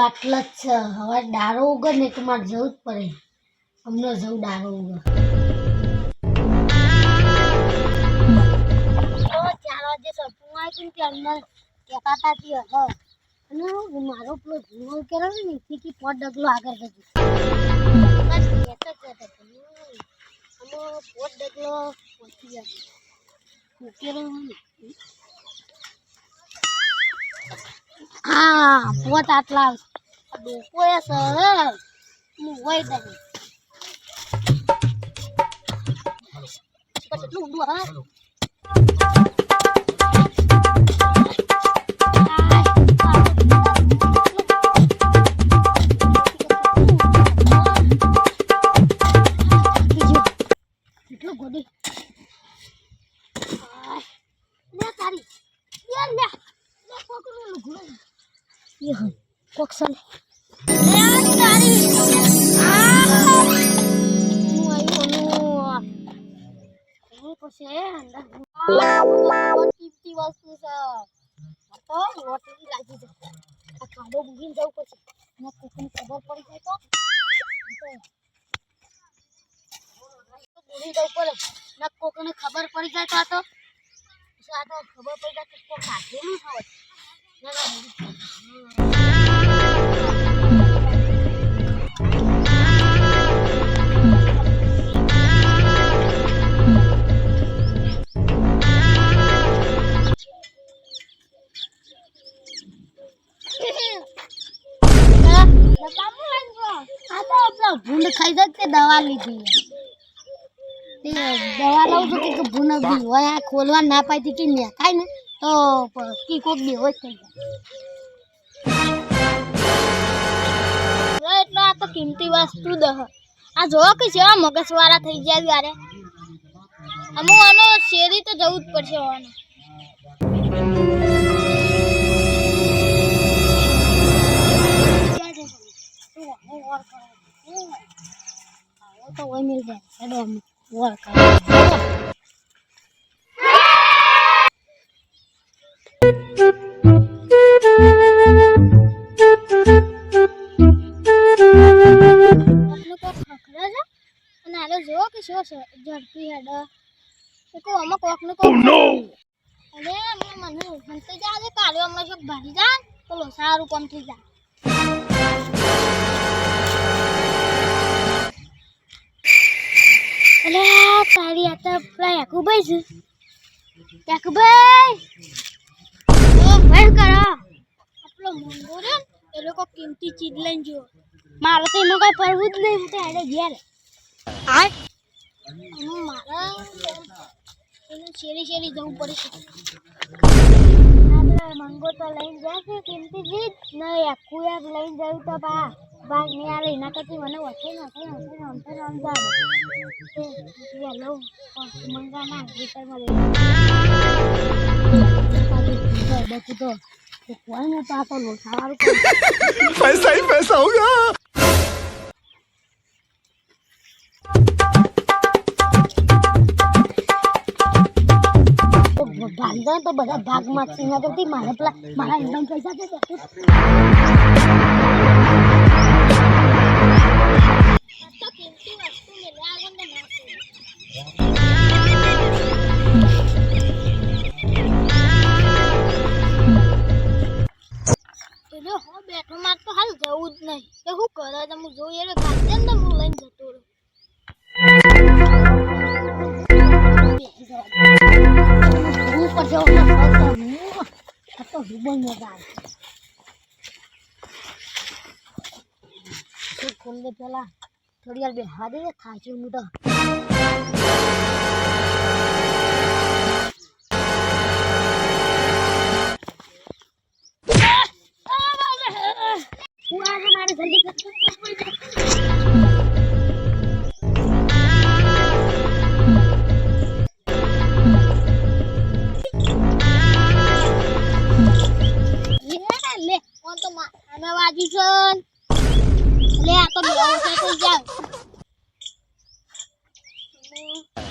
આટલા જ છે. હવે ડારો ઉગર ને તો મારે જવું જ પડે. હમણાં જવું ડારો ઉગર તો ચાર વાગે સપનું આવ્યું કે અંદર કહેતા હતા કે હવે અને મારો પેલો જૂનો કેરો ને કે પોટ ડગલો આગળ જજો કહેતો ડગલો પહોંચી જાય હા, પોત આટલા ડોકો એ સર હું હોય દે કેટલું ઊંડું હા વસ્તુ છે તો લોટરી લાગી જશે આ ખાડો મૂકીને જવું પડશે ને કોકને ખબર પડી જાય તો બોલી જવું પડે ને કોકને ખબર પડી જાય તો આ તો આ તો ખબર પડી જાય તો કોક કાઢેલું હોય ના જાય તે દવા લીધી તે દવા હોય આ ખોલવા ના પાડતી કે ને ખાય ને તો કી કોક બી થઈ જાય એટલો આ તો કિંમતી વસ્તુ દહ આ જો કે જેવા મગજ વાળા થઈ ગયા યારે અમુક આનો શેરી તો જવું જ પડશે હોવાનું. તો અમે વોર કરો ખખડે છે ઝડપી હેડ એ કો આમાં કોક ને કોક અરે અમે મને કાલે અમે શું ભરી જા બોલો સારું કોમ થઈ જા તારી આ તો પેલા યાકુભાઈ છે. યાકુભાઈ ઓ ભાઈ કરો આપણો મુંગો રે એ લોકો કિંમતી ચીજ લઈને જો મારે તો એમાં કઈ પડવું જ નહીં તો હેડે ઘેર. હા મારા એનું શેરી શેરી જવું પડશે. આપણે મંગો તો લઈને છે કિંમતી ચીજ. નહીં આખું યાર લઈને જવું તો બા. ભાગ નહીં આવે એના મને વચ્ચે નથી નથી રમતો રમતા વેલો મંગાના ગીતરમાં બધું તો કોઈ ને તો આ તો લોસાવાળું પૈસા હી પૈસા હોગા ભાંગણ તો બધા ભાગ માગશે એના કરતી મારે પેલા મારા એકદમ પૈસા છે. હિબન મજા આવે ખોલ દે પેલા થોડી વાર બેહવા દે થાચું હું તો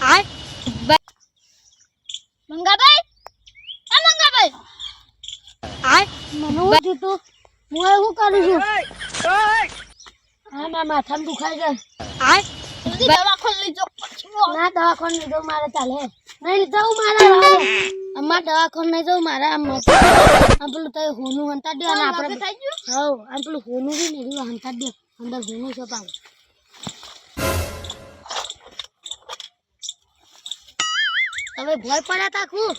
હાય મંગાભાઈ આ મંગાભાઈ હાય મને જોતું હું એવું કરું છું હા મારા માથામાં દુખાય છે દવાખાને લઈ જાઓ ના દવાખાને નહીં જવું મારે ચાલે નહીં જવું મારે અમારે દવાખાને નહીં જવું મારે આમ પેલું તઈ હોનું હંતા દે અને આપણે થઈ ગયું? હવ આમ પેલું હોનું બી નહીં હંતા દે. અંદર હોનું છે પાછું. તમે ભય પડ્યા તા ખૂબ.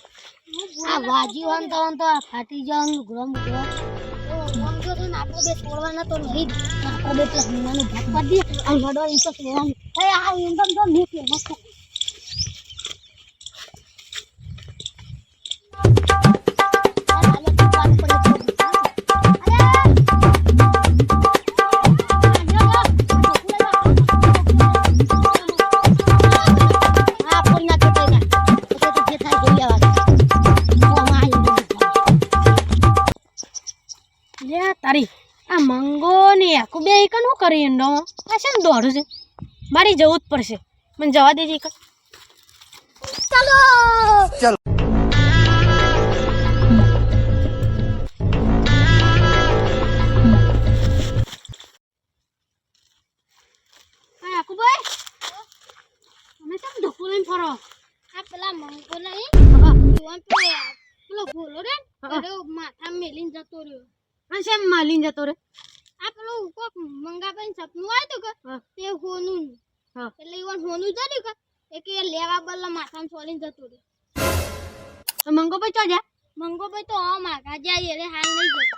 આ વાજી વાન તો તો ફાટી જવાનું, ગ્રમ ગ્રમ. તો ને, આપણે બે છોડવાના તો નહીં. આપણે બે પેલા હનુમાનનો ભાગ પાડી દઈએ અને વડો ઈ તો છોડવાનું એ આ એકદમ તો નીચે મસ્ત કરી એનો આ છે ને દોડું છે? મારી જવું જ પડશે. મને જવા દેજે એક. ચાલો! લઈને ફરો? આ પેલા મંગો નહીં. પેલો ભોલો રે માથા મેલીને જતો રહ્યો. હા શેમ માલીને જતો રે આ પેલું કોક મંગાભાઈ સપનું આવ્યું કે? તે હોનું. એટલે ઈવન હોનું જડ્યું કે? એ કે લેવા બદલા માથામાં સોલીને જતું રહ્યું. તો મંગો ભાઈ ચો જા મંગોભાઈ તો આમ આગા જાય એટલે હાલ નહીં જતો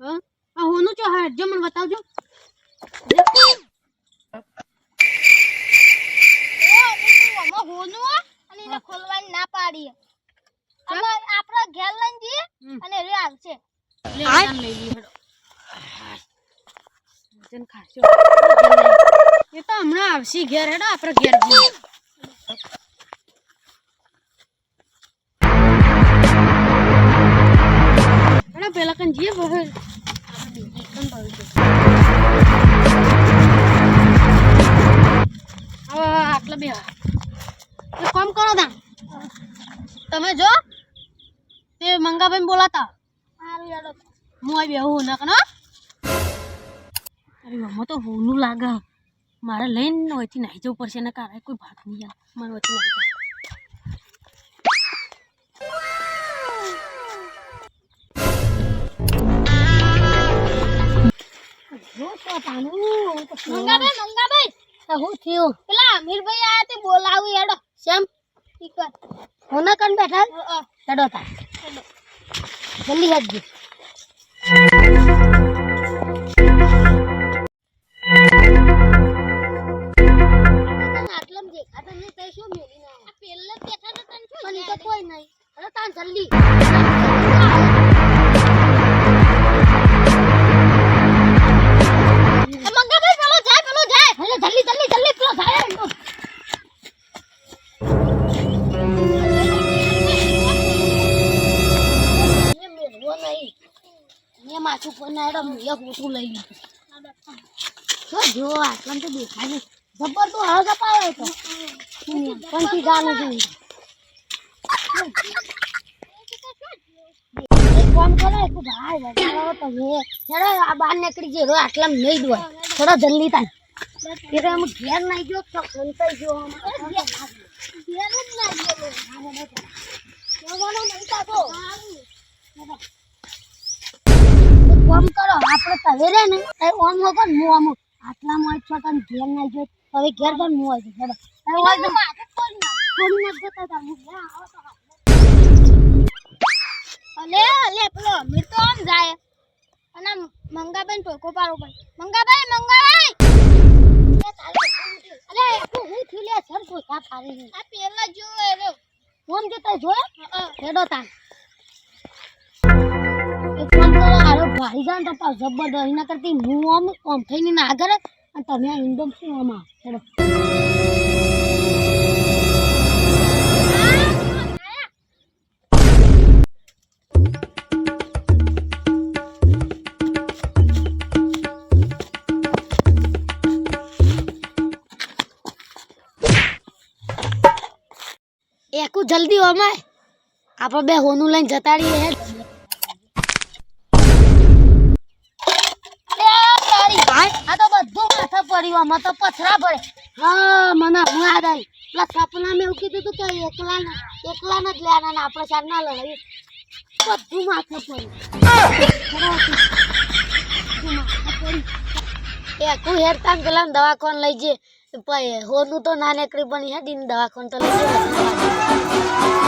હા? આ હોનું ચો હા જો મને બતાવજો. હોનું અને ખોલવાની ના પાડી આપડે ઘેર લઈને જઈએ અને રે આવશે લઈ લી ખાશો. એ તો હમણાં આવશે ઘેર હેડો આપણે ઘેર જઈએ. પેલા કન જઈએ બહુ. હવે આટલા બે એક કરો તા. તમે જો તે મંગાભાઈ બોલાતા હું આવી બેહું ના કનો અરે મમ્મા તો હોનું લાગે. મારે લઈને હોયથી નાહી જવું પડશે ને કારણે કોઈ ભાત નહીં યાર મારે વચ્ચે નાહી જાય મંગાભાઈ મંગાભાઈ દેખાતો નહીં તઈ શું મેલીને આવો? આ પેલા બેઠા હતા તને શું પણ તો કોઈ નહીં. અરે તાન જલ્દી. જલ્દી જલ્દી જલ્દી પેલો થાય એમ. એ મેળવો નહીં. મેં માથું પર ના હેડો મેં લઈ લીધું. જો આટલા તો દેખાય નહીં જબ્બર તો હળ કપાવે તો. પંચી ગાનું જોઈ કામ કરો એક ભાઈ આ બહાર નીકળી રહ્યો આટલામાં નહીં દો થોડા જલ્દી થાય. એટલે અમે ઘેર નહીં ગયો તો ખંતાઈ ગયો ઘેર જ ના. જવાનો નહીં કરો આપણે તવેરે ને. ઓમ વગર હું જ છો તને ઘેર નહીં ગયો હવે ઘેર પણ હું આવી હેડો. હવે હોય તો માથે ખોલ ના. થોડી નાખ જતા હતા હું લે તો હાથ. અલે અલે પેલો અમીર તો આમ જાય. અને મંગાભાઈ ટોકો પડે મંગાભાઈ એ તારે અલે હું હું થયું? લે સર કોઈ કા તારી નહીં. આ પેલા જો એરો ઓમ જતા અ, હેડો તાન એક કામ કરો આરો ભાઈ જાન તો પાછો જબ્બર એના કરતી હું આમ આમ થઈને ના આગળ અને તમે આ ઇન્ડમ શું આમાં હેડો. એકું જલ્દી ઓમાય આપણે બે હોનું લઈને જતા રહીએ. પડ્યું આમાં તો પથરા પડે હા, મને હું યાદ આવી. પેલા સપના મેં એવું કીધું હતું કે એકલા એકલા જ લેવાના ને આપણે ચાર ના લડાવી બધું માથે પડ્યું. એ કોઈ હેરતા પેલા દવાખાન લઈ જે. પછી હોનું તો ના નીકળી પણ હેડીને દવાખાન તો લઈ જાય